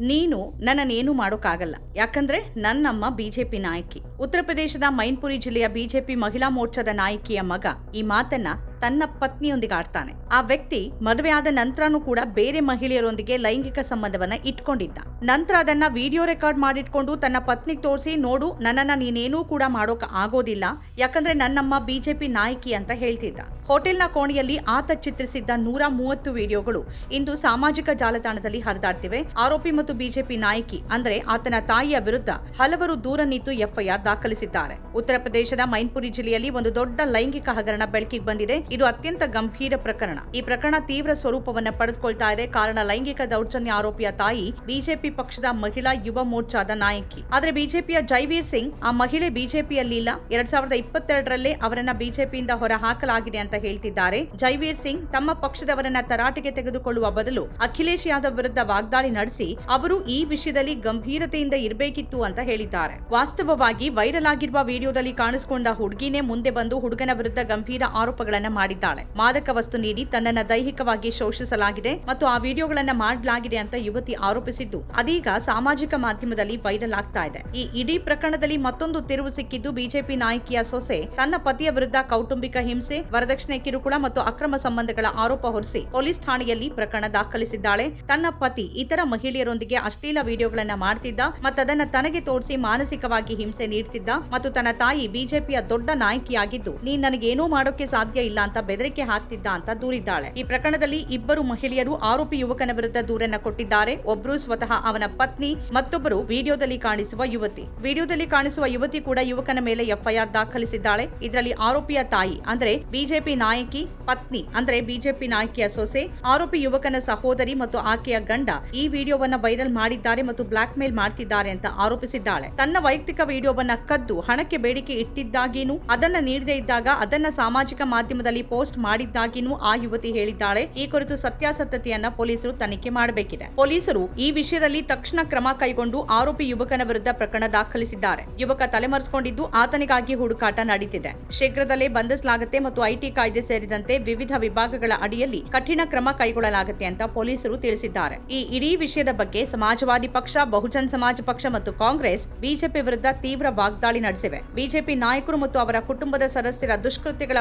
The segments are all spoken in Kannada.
ನೀನು ನನ್ನನ್ನೇನು ಮಾಡೋಕ್ಕಾಗಲ್ಲ. ಯಾಕಂದ್ರೆ ನನ್ನಮ್ಮ ಬಿಜೆಪಿ ನಾಯಕಿ. ಉತ್ತರ ಪ್ರದೇಶದ ಮೈನ್ಪುರಿ ಜಿಲ್ಲೆಯ ಬಿಜೆಪಿ ಮಹಿಳಾ ಮೋರ್ಚಾದ ನಾಯಕಿಯ ಮಗ ಈ ಮಾತನ್ನ ತನ್ನ ಪತ್ನಿಯೊಂದಿಗೆ ಆಡ್ತಾನೆ. ಆ ವ್ಯಕ್ತಿ ಮದುವೆಯಾದ ನಂತರನೂ ಕೂಡ ಬೇರೆ ಮಹಿಳೆಯರೊಂದಿಗೆ ಲೈಂಗಿಕ ಸಂಬಂಧವನ್ನ ಇಟ್ಕೊಂಡಿದ್ದ. ನಂತರ ಅದನ್ನ ವಿಡಿಯೋ ರೆಕಾರ್ಡ್ ಮಾಡಿಟ್ಕೊಂಡು ತನ್ನ ಪತ್ನಿಗೆ ತೋರಿಸಿ, ನೋಡು, ನನ್ನನ್ನ ನೀನೇನೂ ಕೂಡ ಮಾಡೋಕ ಆಗೋದಿಲ್ಲ. ಯಾಕಂದ್ರೆ ನನ್ನಮ್ಮ ಬಿಜೆಪಿ ನಾಯಕಿ ಅಂತ ಹೇಳ್ತಿದ್ದ. ಹೋಟೆಲ್ನ ಕೋಣೆಯಲ್ಲಿ ಆತ ಚಿತ್ರಿಸಿದ್ದ ನೂರ ಮೂವತ್ತು ವಿಡಿಯೋಗಳು ಇಂದು ಸಾಮಾಜಿಕ ಜಾಲತಾಣದಲ್ಲಿ ಹರಿದಾಡ್ತಿವೆ. ಆರೋಪಿ ಮತ್ತು ಬಿಜೆಪಿ ನಾಯಕಿ ಅಂದ್ರೆ ಆತನ ತಾಯಿಯ ವಿರುದ್ಧ ಹಲವರು ದೂರ ನಿಂತು ಎಫ್ಐಆರ್ ದಾಖಲಿಸಿದ್ದಾರೆ. ಉತ್ತರ ಪ್ರದೇಶದ ಮೈನ್ಪುರಿ ಜಿಲ್ಲೆಯಲ್ಲಿ ಒಂದು ದೊಡ್ಡ ಲೈಂಗಿಕ ಹಗರಣ ಬೆಳಕಿಗೆ ಬಂದಿದೆ. ಇದು ಅತ್ಯಂತ ಗಂಭೀರ ಪ್ರಕರಣ. ಈ ಪ್ರಕರಣ ತೀವ್ರ ಸ್ವರೂಪವನ್ನ ಪಡೆದುಕೊಳ್ತಾ ಇದೆ. ಕಾರಣ ಲೈಂಗಿಕ ದೌರ್ಜನ್ಯ ಆರೋಪಿಯ ತಾಯಿ ಬಿಜೆಪಿ ಪಕ್ಷದ ಮಹಿಳಾ ಯುವ ಮೋರ್ಚಾದ ನಾಯಕಿ. ಆದ್ರೆ ಬಿಜೆಪಿಯ ಜೈವೀರ್ ಸಿಂಗ್ ಆ ಮಹಿಳೆ ಬಿಜೆಪಿಯಲ್ಲಿ ಇಲ್ಲ. ಎರಡ್ ಸಾವಿರದ ಇಪ್ಪತ್ತೆರಡರಲ್ಲೇ ಅವರನ್ನ ಬಿಜೆಪಿಯಿಂದ ಹೊರ ಹಾಕಲಾಗಿದೆ ಅಂತ ಹೇಳ್ತಿದ್ದಾರೆ. ಜೈವೀರ್ ಸಿಂಗ್ ತಮ್ಮ ಪಕ್ಷದವರನ್ನ ತರಾಟೆಗೆ ತೆಗೆದುಕೊಳ್ಳುವ ಬದಲು ಅಖಿಲೇಶ್ ಯಾದವ್ ವಿರುದ್ಧ ವಾಗ್ದಾಳಿ ನಡೆಸಿ ಅವರು ಈ ವಿಷಯದಲ್ಲಿ ಗಂಭೀರತೆಯಿಂದ ಇರಬೇಕಿತ್ತು ಅಂತ ಹೇಳಿದ್ದಾರೆ. ವಾಸ್ತವವಾಗಿ ವೈರಲ್ ಆಗಿರುವ ವಿಡಿಯೋದಲ್ಲಿ ಕಾಣಿಸಿಕೊಂಡ ಹುಡುಗಿನೇ ಮುಂದೆ ಬಂದು ಹುಡುಗನ ವಿರುದ್ಧ ಗಂಭೀರ ಆರೋಪಗಳನ್ನ ಮಾಡಿದ್ದಾಳೆ. ಮಾದಕ ವಸ್ತು ನೀಡಿ ತನ್ನನ್ನ ದೈಹಿಕವಾಗಿ ಶೋಷಿಸಲಾಗಿದೆ ಮತ್ತು ಆ ವಿಡಿಯೋಗಳನ್ನ ಮಾಡಲಾಗಿದೆ ಅಂತ ಯುವತಿ ಆರೋಪಿಸಿದ್ದು. ಅದೀಗ ಸಾಮಾಜಿಕ ಮಾಧ್ಯಮದಲ್ಲಿ ವೈರಲ್ ಆಗ್ತಾ ಇದೆ. ಈ ಇಡೀ ಪ್ರಕರಣದಲ್ಲಿ ಮತ್ತೊಂದು ತಿರುವು ಸಿಕ್ಕಿದ್ದು ಬಿಜೆಪಿ ನಾಯಕಿಯ ಸೊಸೆ, ತನ್ನ ಪತಿಯ ವಿರುದ್ಧ ಕೌಟುಂಬಿಕ ಹಿಂಸೆ, ವರದಕ್ಷಿಣೆ ಕಿರುಕುಳ ಮತ್ತು ಅಕ್ರಮ ಸಂಬಂಧಗಳ ಆರೋಪ ಹೊರಿಸಿ ಪೊಲೀಸ್ ಠಾಣೆಯಲ್ಲಿ ಪ್ರಕರಣ ದಾಖಲಿಸಿದ್ದಾಳೆ. ತನ್ನ ಪತಿ ಇತರ ಮಹಿಳೆಯರೊಂದಿಗೆ ಅಶ್ಲೀಲ ವಿಡಿಯೋಗಳನ್ನ ಮಾಡ್ತಿದ್ದ ಮತ್ತದನ್ನ ತನಗೆ ತೋರಿಸಿ ಮಾನಸಿಕವಾಗಿ ಹಿಂಸೆ ನೀಡ್ತಿದ್ದ ಮತ್ತು ತನ್ನ ತಾಯಿ ಬಿಜೆಪಿಯ ದೊಡ್ಡ ನಾಯಕಿಯಾಗಿದ್ದು, ನೀನ್ ನನಗೇನೂ ಮಾಡೋಕೆ ಸಾಧ್ಯ ಇಲ್ಲ ಅಂತ ಬೆದರಿಕೆ ಹಾಕ್ತಿದ್ದ ಅಂತ ದೂರಿದ್ದಾಳೆ. ಈ ಪ್ರಕರಣದಲ್ಲಿ ಇಬ್ಬರು ಮಹಿಳೆಯರು ಆರೋಪಿ ಯುವಕನ ವಿರುದ್ಧ ದೂರನ್ನ ಕೊಟ್ಟಿದ್ದಾರೆ. ಒಬ್ರು ಸ್ವತಃ ಅವನ ಪತ್ನಿ, ಮತ್ತೊಬ್ಬರು ವಿಡಿಯೋದಲ್ಲಿ ಕಾಣಿಸುವ ಯುವತಿ. ವಿಡಿಯೋದಲ್ಲಿ ಕಾಣಿಸುವ ಯುವತಿ ಕೂಡ ಯುವಕನ ಮೇಲೆ ಎಫ್ಐಆರ್ ದಾಖಲಿಸಿದ್ದಾಳೆ. ಇದರಲ್ಲಿ ಆರೋಪಿಯ ತಾಯಿ, ಅಂದ್ರೆ ಬಿಜೆಪಿ ನಾಯಕಿ, ಪತ್ನಿ, ಅಂದ್ರೆ ಬಿಜೆಪಿ ನಾಯಕಿಯ ಸೊಸೆ, ಆರೋಪಿ ಯುವಕನ ಸಹೋದರಿ ಮತ್ತು ಆಕೆಯ ಗಂಡ ಈ ವಿಡಿಯೋವನ್ನ ವೈರಲ್ ಮಾಡಿದ್ದಾರೆ ಮತ್ತು ಬ್ಲಾಕ್ ಮೇಲ್ ಮಾಡ್ತಿದ್ದಾರೆ ಅಂತ ಆರೋಪಿಸಿದ್ದಾಳೆ. ತನ್ನ ವೈಯಕ್ತಿಕ ವಿಡಿಯೋವನ್ನ ಕದ್ದು ಹಣಕ್ಕೆ ಬೇಡಿಕೆ ಇಟ್ಟಿದ್ದಾಗೇನು? ಅದನ್ನ ನೀಡದೇ ಇದ್ದಾಗ ಅದನ್ನ ಸಾಮಾಜಿಕ ಮಾಧ್ಯಮದಲ್ಲಿ ಪೋಸ್ಟ್ ಮಾಡಿದ್ದಾಗಿನೂ ಆ ಯುವತಿ ಹೇಳಿದ್ದಾಳೆ. ಈ ಕುರಿತು ಸತ್ಯಾಸತ್ಯತೆಯನ್ನ ಪೊಲೀಸರು ತನಿಖೆ ಮಾಡಬೇಕಿದೆ. ಪೊಲೀಸರು ಈ ವಿಷಯದಲ್ಲಿ ತಕ್ಷಣ ಕ್ರಮ ಕೈಗೊಂಡು ಆರೋಪಿ ಯುವಕನ ವಿರುದ್ಧ ಪ್ರಕರಣ ದಾಖಲಿಸಿದ್ದಾರೆ. ಯುವಕ ತಲೆಮರೆಸಿಕೊಂಡಿದ್ದು ಆತನಿಗಾಗಿ ಹುಡುಕಾಟ ನಡೀತಿದೆ. ಶೀಘ್ರದಲ್ಲೇ ಬಂಧಿಸಲಾಗುತ್ತೆ ಮತ್ತು ಐಟಿ ಕಾಯ್ದೆ ಸೇರಿದಂತೆ ವಿವಿಧ ವಿಭಾಗಗಳ ಅಡಿಯಲ್ಲಿ ಕಠಿಣ ಕ್ರಮ ಕೈಗೊಳ್ಳಲಾಗುತ್ತೆ ಅಂತ ಪೊಲೀಸರು ತಿಳಿಸಿದ್ದಾರೆ. ಈ ಇಡೀ ವಿಷಯದ ಬಗ್ಗೆ ಸಮಾಜವಾದಿ ಪಕ್ಷ, ಬಹುಜನ್ ಸಮಾಜ ಪಕ್ಷ ಮತ್ತು ಕಾಂಗ್ರೆಸ್, ಬಿಜೆಪಿ ವಿರುದ್ಧ ತೀವ್ರ ವಾಗ್ದಾಳಿ ನಡೆಸಿವೆ. ಬಿಜೆಪಿ ನಾಯಕರು ಮತ್ತು ಅವರ ಕುಟುಂಬದ ಸದಸ್ಯರ ದುಷ್ಕೃತ್ಯಗಳ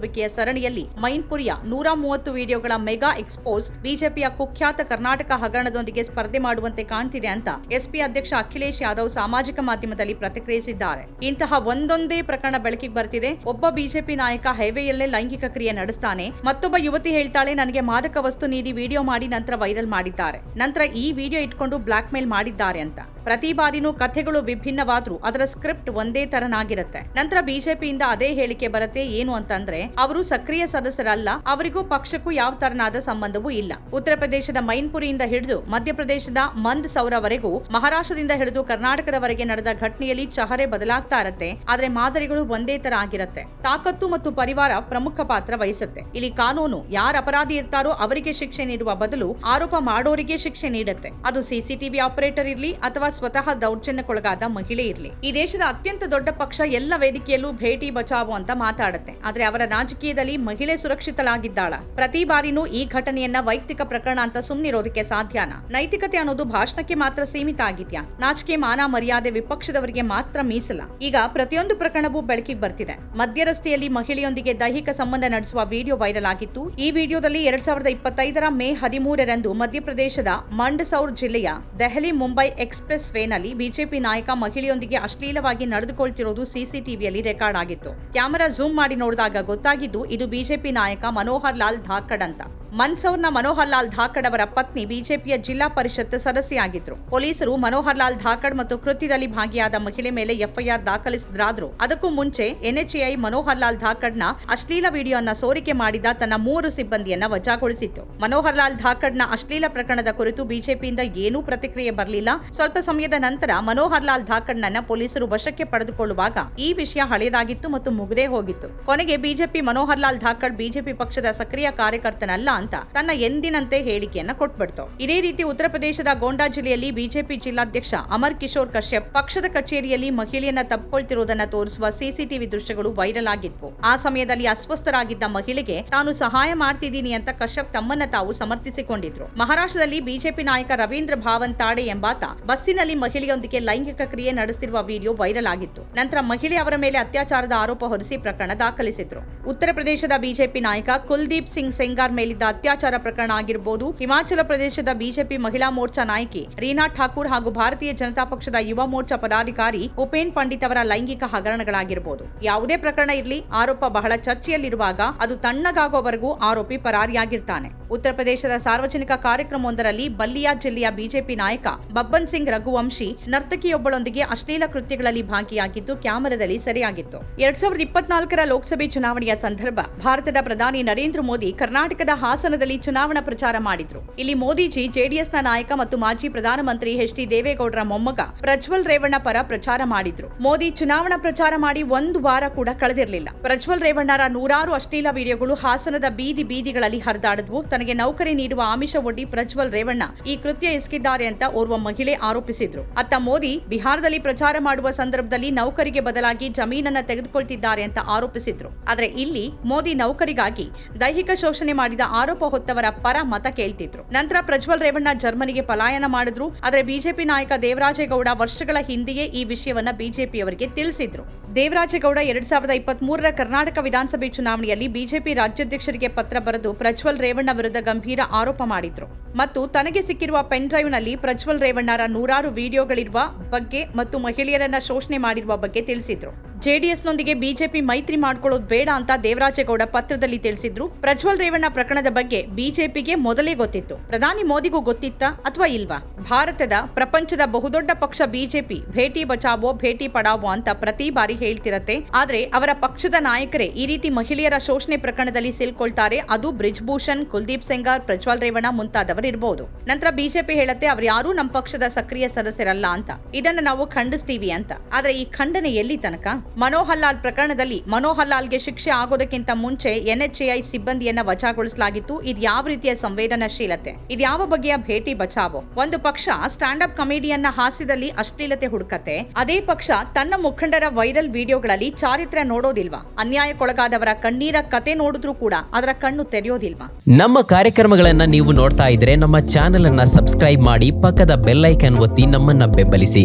ಬಹಿರಂಗಪಡಿಸುವಿಕೆಯ ಸರಣಿಯಲ್ಲಿ ಮೈನ್ಪುರಿಯ ನೂರ ಮೂವತ್ತು ವಿಡಿಯೋಗಳ ಮೆಗಾ ಎಕ್ಸ್ಪೋಸ್ ಬಿಜೆಪಿಯ ಕುಖ್ಯಾತ ಕರ್ನಾಟಕ ಹಗರಣದೊಂದಿಗೆ ಸ್ಪರ್ಧೆ ಮಾಡುವಂತೆ ಕಾಣ್ತಿದೆ ಅಂತ ಎಸ್ಪಿ ಅಧ್ಯಕ್ಷ ಅಖಿಲೇಶ್ ಯಾದವ್ ಸಾಮಾಜಿಕ ಮಾಧ್ಯಮದಲ್ಲಿ ಪ್ರತಿಕ್ರಿಯಿಸಿದ್ದಾರೆ. ಇಂತಹ ಒಂದೊಂದೇ ಪ್ರಕರಣ ಬೆಳಕಿಗೆ ಬರ್ತಿದೆ. ಒಬ್ಬ ಬಿಜೆಪಿ ನಾಯಕ ಹೈವೇಯಲ್ಲೇ ಲೈಂಗಿಕ ಕ್ರಿಯೆ ನಡೆಸ್ತಾನೆ. ಮತ್ತೊಬ್ಬ ಯುವತಿ ಹೇಳ್ತಾಳೆ, ನನಗೆ ಮಾದಕ ವಸ್ತು ನೀಡಿ ವಿಡಿಯೋ ಮಾಡಿ, ನಂತರ ವೈರಲ್ ಮಾಡಿದ್ದಾರೆ. ನಂತರ ಈ ವಿಡಿಯೋ ಇಟ್ಕೊಂಡು ಬ್ಲಾಕ್ ಮೇಲ್ ಮಾಡಿದ್ದಾರೆ ಅಂತ. ಪ್ರತಿ ಬಾರಿನೂ ಕಥೆಗಳು ವಿಭಿನ್ನವಾದ್ರೂ ಅದರ ಸ್ಕ್ರಿಪ್ಟ್ ಒಂದೇ ತರನಾಗಿರುತ್ತೆ. ನಂತರ ಬಿಜೆಪಿಯಿಂದ ಅದೇ ಹೇಳಿಕೆ ಬರುತ್ತೆ. ಏನು ಅಂತಂದ್ರೆ ಅವರು ಸಕ್ರಿಯ ಸದಸ್ಯರಲ್ಲ, ಅವರಿಗೂ ಪಕ್ಷಕ್ಕೂ ಯಾವ ತರನಾದ ಸಂಬಂಧವೂ ಇಲ್ಲ. ಉತ್ತರ ಪ್ರದೇಶದ ಮೈನ್ಪುರಿಯಿಂದ ಹಿಡಿದು ಮಧ್ಯಪ್ರದೇಶದ ಮಂದ್ ಸೌರವರೆಗೂ, ಮಹಾರಾಷ್ಟ್ರದಿಂದ ಹಿಡಿದು ಕರ್ನಾಟಕದವರೆಗೆ ನಡೆದ ಘಟನೆಯಲ್ಲಿ ಚಹರೆ ಬದಲಾಗ್ತಾ ಇರತ್ತೆ, ಆದ್ರೆ ಮಾದರಿಗಳು ಒಂದೇ ತರ ಆಗಿರತ್ತೆ. ತಾಕತ್ತು ಮತ್ತು ಪರಿವಾರ ಪ್ರಮುಖ ಪಾತ್ರ ವಹಿಸುತ್ತೆ. ಇಲ್ಲಿ ಕಾನೂನು ಯಾರ ಅಪರಾಧಿ ಇರ್ತಾರೋ ಅವರಿಗೆ ಶಿಕ್ಷೆ ನೀಡುವ ಬದಲು ಆರೋಪ ಮಾಡೋರಿಗೆ ಶಿಕ್ಷೆ ನೀಡುತ್ತೆ. ಅದು ಸಿಸಿಟಿವಿ ಆಪರೇಟರ್ ಇರ್ಲಿ ಅಥವಾ ಸ್ವತಃ ದೌರ್ಜನ್ಯಕ್ಕೊಳಗಾದ ಮಹಿಳೆ ಇರ್ಲಿ. ಈ ದೇಶದ ಅತ್ಯಂತ ದೊಡ್ಡ ಪಕ್ಷ ಎಲ್ಲ ವೇದಿಕೆಯಲ್ಲೂ ಭೇಟಿ ಬಚಾವು ಅಂತ ಮಾತಾಡುತ್ತೆ. ಆದ್ರೆ ಅವರ ರಾಜಕೀಯದಲ್ಲಿ ಮಹಿಳೆ ಸುರಕ್ಷಿತಳಾಗಿದ್ದಾಳ. ಪ್ರತಿ ಬಾರಿನೂ ಈ ಘಟನೆಯನ್ನ ವೈಯಕ್ತಿಕ ಪ್ರಕರಣ ಅಂತ ಸುಮ್ನಿರೋದಕ್ಕೆ ಸಾಧ್ಯನ? ನೈತಿಕತೆ ಅನ್ನೋದು ಭಾಷಣಕ್ಕೆ ಮಾತ್ರ ಸೀಮಿತ ಆಗಿದ್ಯಾ? ನಾಚಿಕೆ, ಮಾನ, ಮರ್ಯಾದೆ ವಿಪಕ್ಷದವರಿಗೆ ಮಾತ್ರ ಮೀಸಲ? ಈಗ ಪ್ರತಿಯೊಂದು ಪ್ರಕರಣವೂ ಬೆಳಕಿಗೆ ಬರ್ತಿದೆ. ಮಧ್ಯ ರಸ್ತೆಯಲ್ಲಿ ಮಹಿಳೆಯೊಂದಿಗೆ ದೈಹಿಕ ಸಂಬಂಧ ನಡೆಸುವ ವಿಡಿಯೋ ವೈರಲ್ ಆಗಿತ್ತು. ಈ ವಿಡಿಯೋದಲ್ಲಿ ಎರಡ್ ಸಾವಿರದ ಇಪ್ಪತ್ತೈದರ ಮೇ ಹದಿಮೂರರಂದು ಮಧ್ಯಪ್ರದೇಶದ ಮಂಡಸೌರ್ ಜಿಲ್ಲೆಯ ದೆಹಲಿ ಮುಂಬೈ ಎಕ್ಸ್ಪ್ರೆಸ್ ವೇನಲ್ಲಿ ಬಿಜೆಪಿ ನಾಯಕ ಮಹಿಳೆಯೊಂದಿಗೆ ಅಶ್ಲೀಲವಾಗಿ ನಡೆದುಕೊಳ್ತಿರೋದು ಸಿಸಿಟಿವಿಯಲ್ಲಿ ರೆಕಾರ್ಡ್ ಆಗಿತ್ತು. ಕ್ಯಾಮೆರಾ ಜೂಮ್ ಮಾಡಿ ನೋಡಿದಾಗ ಗೊತ್ತಾಗಿದ್ದು ಇದು ಬಿಜೆಪಿ ನಾಯಕ ಮನೋಹರ್ ಲಾಲ್ ಧಾಕಡ್ ಅಂತ ಮನ್ಸೌರ್ನ ಮನೋಹರ್ ಲಾಲ್ ಧಾಕಡ್ ಅವರ ಪತ್ನಿ ಬಿಜೆಪಿಯ ಜಿಲ್ಲಾ ಪರಿಷತ್ ಸದಸ್ಯೆಯಾಗಿದ್ರು. ಪೊಲೀಸರು ಮನೋಹರ್ ಲಾಲ್ ಧಾಕಡ್ ಮತ್ತು ಕೃತ್ಯದಲ್ಲಿ ಭಾಗಿಯಾದ ಮಹಿಳೆ ಮೇಲೆ ಎಫ್ಐಆರ್ ದಾಖಲಿಸಿದ್ರಾದ್ರು ಅದಕ್ಕೂ ಮುಂಚೆ ಎನ್ಎಚ್ಎಐ ಮನೋಹರ್ ಲಾಲ್ ಧಾಕಡ್ನ ಅಶ್ಲೀಲ ವಿಡಿಯೋನ ಸೋರಿಕೆ ಮಾಡಿದ ತನ್ನ ಮೂರು ಸಿಬ್ಬಂದಿಯನ್ನ ವಜಾಗೊಳಿಸಿತ್ತು. ಮನೋಹರ್ ಲಾಲ್ ಧಾಕಡ್ನ ಅಶ್ಲೀಲ ಪ್ರಕರಣದ ಕುರಿತು ಬಿಜೆಪಿಯಿಂದ ಏನೂ ಪ್ರತಿಕ್ರಿಯೆ ಬರಲಿಲ್ಲ. ಸ್ವಲ್ಪ ಸಮಯದ ನಂತರ ಮನೋಹರ್ ಲಾಲ್ ಧಾಕಡ್ನನ್ನ ಪೊಲೀಸರು ವಶಕ್ಕೆ ಪಡೆದುಕೊಳ್ಳುವಾಗ ಈ ವಿಷಯ ಹಳೆಯದಾಗಿತ್ತು ಮತ್ತು ಮುಗದೇ ಹೋಗಿತ್ತು. ಕೊನೆಗೆ ಬಿಜೆಪಿ ಮನೋಹರ್ ಲಾಲ್ ಧಾಕಡ್ ಬಿಜೆಪಿ ಪಕ್ಷದ ಸಕ್ರಿಯ ಕಾರ್ಯಕರ್ತನಲ್ಲ ಅಂತ ತನ್ನ ಎಂದಿನಂತೆ ಹೇಳಿಕೆಯನ್ನ ಕೊಟ್ಬಿಡ್ತು. ಇದೇ ರೀತಿ ಉತ್ತರ ಪ್ರದೇಶದ ಗೋಂಡಾ ಜಿಲ್ಲೆಯಲ್ಲಿ ಬಿಜೆಪಿ ಜಿಲ್ಲಾಧ್ಯಕ್ಷ ಅಮರ್ ಕಿಶೋರ್ ಕಶ್ಯಪ್ ಪಕ್ಷದ ಕಚೇರಿಯಲ್ಲಿ ಮಹಿಳೆಯನ್ನ ತಪ್ಪಿಕೊಳ್ತಿರುವುದನ್ನ ತೋರಿಸುವ ಸಿಸಿಟಿವಿ ದೃಶ್ಯಗಳು ವೈರಲ್ ಆಗಿದ್ವು. ಆ ಸಮಯದಲ್ಲಿ ಅಸ್ವಸ್ಥರಾಗಿದ್ದ ಮಹಿಳೆಗೆ, ತಾನು ಸಹಾಯ ಮಾಡ್ತಿದ್ದೀನಿ ಅಂತ ಕಶ್ಯಪ್ ತಮ್ಮನ್ನ ತಾವು ಸಮರ್ಥಿಸಿಕೊಂಡಿದ್ರು. ಮಹಾರಾಷ್ಟ್ರದಲ್ಲಿ ಬಿಜೆಪಿ ನಾಯಕ ರವೀಂದ್ರ ಭಾವಂತಾಡೆ ತಾಡೆ ಎಂಬಾತ ಬಸ್ಸಿನಲ್ಲಿ ಮಹಿಳೆಯೊಂದಿಗೆ ಲೈಂಗಿಕ ಕ್ರಿಯೆ ನಡೆಸುತ್ತಿರುವ ವಿಡಿಯೋ ವೈರಲ್ ಆಗಿತ್ತು. ನಂತರ ಮಹಿಳೆ ಅವರ ಮೇಲೆ ಅತ್ಯಾಚಾರದ ಆರೋಪ ಹೊರಿಸಿ ಪ್ರಕರಣ ದಾಖಲಿಸಿದ್ರು. ಉತ್ತರ ಪ್ರದೇಶದ ಬಿಜೆಪಿ ನಾಯಕ ಕುಲ್ದೀಪ್ ಸಿಂಗ್ ಸೆಂಗಾರ್ ಮೇಲಿದ್ದ ಅತ್ಯಾಚಾರ ಪ್ರಕರಣ ಆಗಿರಬಹುದು ಹಿಮಾಚಲ ಪ್ರದೇಶದ ಬಿಜೆಪಿ ಮಹಿಳಾ ಮೋರ್ಚಾ ನಾಯಕಿ ರೀನಾ ಠಾಕೂರ್ ಹಾಗೂ ಭಾರತೀಯ ಜನತಾ ಪಕ್ಷದ ಯುವ ಮೋರ್ಚಾ ಪದಾಧಿಕಾರಿ ಉಪೇನ್ ಪಂಡಿತ್ ಅವರ ಲೈಂಗಿಕ ಹಗರಣಗಳಾಗಿರಬಹುದು ಯಾವುದೇ ಪ್ರಕರಣ ಇರಲಿ, ಆರೋಪ ಬಹಳ ಚರ್ಚೆಯಲ್ಲಿರುವಾಗ ಅದು ತಣ್ಣಗಾಗುವವರೆಗೂ ಆರೋಪಿ ಪರಾರಿಯಾಗಿರ್ತಾನೆ. ಉತ್ತರ ಪ್ರದೇಶದ ಸಾರ್ವಜನಿಕ ಕಾರ್ಯಕ್ರಮವೊಂದರಲ್ಲಿ ಬಲ್ಲಿಯಾ ಜಿಲ್ಲೆಯ ಬಿಜೆಪಿ ನಾಯಕ ಬಬ್ಬನ್ ಸಿಂಗ್ ರಘುವಂಶಿ ನರ್ತಕಿಯೊಬ್ಬಳೊಂದಿಗೆ ಅಶ್ಲೀಲ ಕೃತ್ಯಗಳಲ್ಲಿ ಭಾಗಿಯಾಗಿದ್ದು ಕ್ಯಾಮೆರಾದಲ್ಲಿ ಸೆರೆಯಾಗಿತ್ತು. ಎರಡ್ ಸಾವಿರದ ಇಪ್ಪತ್ನಾಲ್ಕರ ಲೋಕಸಭೆ ಚುನಾವಣೆಯ ಸಂದರ್ಭ ಭಾರತದ ಪ್ರಧಾನಿ ನರೇಂದ್ರ ಮೋದಿ ಕರ್ನಾಟಕದ ಹಾಸನದಲ್ಲಿ ಚುನಾವಣಾ ಪ್ರಚಾರ ಮಾಡಿದ್ರು. ಇಲ್ಲಿ ಮೋದಿಜಿ, ಜೆಡಿಎಸ್ನ ನಾಯಕ ಮತ್ತು ಮಾಜಿ ಪ್ರಧಾನಮಂತ್ರಿ ಎಚ್ ಡಿ ದೇವೇಗೌಡರ ಮೊಮ್ಮಗ ಪ್ರಜ್ವಲ್ ರೇವಣ್ಣ ಪರ ಪ್ರಚಾರ ಮಾಡಿದ್ರು. ಮೋದಿ ಚುನಾವಣಾ ಪ್ರಚಾರ ಮಾಡಿ ಒಂದು ವಾರ ಕೂಡ ಕಳೆದಿರಲಿಲ್ಲ. ಪ್ರಜ್ವಲ್ ರೇವಣ್ಣರ ನೂರಾರು ಅಶ್ಲೀಲ ವಿಡಿಯೋಗಳು ಹಾಸನದ ಬೀದಿ ಬೀದಿಗಳಲ್ಲಿ ಹರಿದಾಡಿದ್ವು. ತನಗೆ ನೌಕರಿ ನೀಡುವ ಆಮಿಷ ಒಡ್ಡಿ ಪ್ರಜ್ವಲ್ ರೇವಣ್ಣ ಈ ಕೃತ್ಯ ಎಸಗಿದ್ದಾರೆ ಅಂತ ಓರ್ವ ಮಹಿಳೆ ಆರೋಪಿಸಿದ್ರು. ಅತ್ತ ಮೋದಿ, ಬಿಹಾರದಲ್ಲಿ ಪ್ರಚಾರ ಮಾಡುವ ಸಂದರ್ಭದಲ್ಲಿ ನೌಕರಿಗೆ ಬದಲಾಗಿ ಜಮೀನನ್ನ ತೆಗೆದುಕೊಳ್ತಿದ್ದಾರೆ ಅಂತ ಆರೋಪಿಸಿದ್ರು. ಆದರೆ ಇಲ್ಲಿ ಮೋದಿ ನೌಕರಿಗಾಗಿ ದೈಹಿಕ ಶೋಷಣೆ ಮಾಡಿದ ಆರೋಪ ಹೊತ್ತವರ ಪರ ಮತ ಕೇಳ್ತಿದ್ರು. ನಂತರ ಪ್ರಜ್ವಲ್ ರೇವಣ್ಣ ಜರ್ಮನಿಗೆ ಪಲಾಯನ ಮಾಡಿದ್ರು. ಆದ್ರೆ ಬಿಜೆಪಿ ನಾಯಕ ದೇವರಾಜೇಗೌಡ ವರ್ಷಗಳ ಹಿಂದೆಯೇ ಈ ವಿಷಯವನ್ನ ಬಿಜೆಪಿಯವರಿಗೆ ತಿಳಿಸಿದ್ರು. ದೇವರಾಜೇಗೌಡ ಎರಡ್ ಸಾವಿರದ ಇಪ್ಪತ್ತ್ ಮೂರರ ಕರ್ನಾಟಕ ವಿಧಾನಸಭೆ ಚುನಾವಣೆಯಲ್ಲಿ ಬಿಜೆಪಿ ರಾಜ್ಯಾಧ್ಯಕ್ಷರಿಗೆ ಪತ್ರ ಬರೆದು ಪ್ರಜ್ವಲ್ ರೇವಣ್ಣ ವಿರುದ್ಧ ಗಂಭೀರ ಆರೋಪ ಮಾಡಿದ್ರು. ಮತ್ತು ತನಗೆ ಸಿಕ್ಕಿರುವ ಪೆನ್ ಡ್ರೈವ್ನಲ್ಲಿ ಪ್ರಜ್ವಲ್ ರೇವಣ್ಣರ ನೂರಾರು ವಿಡಿಯೋಗಳಿರುವ ಬಗ್ಗೆ ಮತ್ತು ಮಹಿಳೆಯರನ್ನ ಶೋಷಣೆ ಮಾಡಿರುವ ಬಗ್ಗೆ ತಿಳಿಸಿದ್ರು. ಜೆಡಿಎಸ್ನೊಂದಿಗೆ ಬಿಜೆಪಿ ಮೈತ್ರಿ ಮಾಡಿಕೊಳ್ಳೋದು ಬೇಡ ಅಂತ ದೇವರಾಜೇಗೌಡ ಪತ್ರದಲ್ಲಿ ತಿಳಿಸಿದ್ರು. ಪ್ರಜ್ವಲ್ ರೇವಣ್ಣ ಪ್ರಕರಣದ ಬಗ್ಗೆ ಬಿಜೆಪಿಗೆ ಮೊದಲೇ ಗೊತ್ತಿತ್ತು. ಪ್ರಧಾನಿ ಮೋದಿಗೂ ಗೊತ್ತಿತ್ತಾ ಅಥವಾ ಇಲ್ವಾ? ಭಾರತದ ಪ್ರಪಂಚದ ಬಹುದೊಡ್ಡ ಪಕ್ಷ ಬಿಜೆಪಿ, ಭೇಟಿ ಬಚಾವೋ, ಭೇಟಿ ಪಡಾವೋ ಅಂತ ಪ್ರತಿ ಬಾರಿ ಹೇಳ್ತಿರತ್ತೆ. ಆದ್ರೆ ಅವರ ಪಕ್ಷದ ನಾಯಕರೇ ಈ ರೀತಿ ಮಹಿಳೆಯರ ಶೋಷಣೆ ಪ್ರಕರಣದಲ್ಲಿ ಸಿಲ್ಕೊಳ್ತಾರೆ. ಅದು ಬ್ರಿಜ್ಭೂಷಣ್, ಕುಲ್ದೀಪ್ ಸೆಂಗಾರ್, ಪ್ರಜ್ವಲ್ ರೇವಣ್ಣ ಮುಂತಾದವರು ಇರಬಹುದು ನಂತರ ಬಿಜೆಪಿ ಹೇಳತ್ತೆ, ಅವ್ರು ಯಾರೂ ನಮ್ಮ ಪಕ್ಷದ ಸಕ್ರಿಯ ಸದಸ್ಯರಲ್ಲ ಅಂತ. ಇದನ್ನ ನಾವು ಖಂಡಿಸ್ತೀವಿ ಅಂತ. ಆದ್ರೆ ಈ ಖಂಡನೆ ಎಲ್ಲಿ ತನಕ? ಮನೋಹರ್ ಲಾಲ್ ಪ್ರಕರಣದಲ್ಲಿ ಮನೋಹರ್ ಲಾಲ್ಗೆ ಶಿಕ್ಷೆ ಆಗೋದಕ್ಕಿಂತ ಮುಂಚೆ ಎನ್ಎಚ್ಎಐ ಸಿಬ್ಬಂದಿಯನ್ನ ವಜಾಗೊಳಿಸಲಾಗಿತ್ತು. ಇದು ಯಾವ ರೀತಿಯ ಸಂವೇದನಾಶೀಲತೆ? ಇದು ಯಾವ ಬಗೆಯ ಭೇಟಿ ಬಚಾವೋ? ಒಂದು ಪಕ್ಷ ಸ್ಟ್ಯಾಂಡ್ ಅಪ್ ಕಮಿಡಿಯನ್ನ ಹಾಸ್ಯದಲ್ಲಿ ಅಶ್ಲೀಲತೆ ಹುಡುಕತೆ ಅದೇ ಪಕ್ಷ ತನ್ನ ಮುಖಂಡರ ವೈರಲ್ ವಿಡಿಯೋಗಳಲ್ಲಿ ಚಾರಿತ್ರ್ಯ ನೋಡೋದಿಲ್ವಾ? ಅನ್ಯಾಯಕ್ಕೊಳಗಾದವರ ಕಣ್ಣೀರ ಕತೆ ನೋಡಿದ್ರೂ ಕೂಡ ಅದರ ಕಣ್ಣು ತೆರೆಯೋದಿಲ್ವಾ? ನಮ್ಮ ಕಾರ್ಯಕ್ರಮಗಳನ್ನ ನೀವು ನೋಡ್ತಾ ಇದ್ರೆ ನಮ್ಮ ಚಾನೆಲ್ ಅನ್ನ ಸಬ್ಸ್ಕ್ರೈಬ್ ಮಾಡಿ ಪಕ್ಕದ ಬೆಲ್ಲೈಕನ್ ಒತ್ತಿ ನಮ್ಮನ್ನ ಬೆಂಬಲಿಸಿ.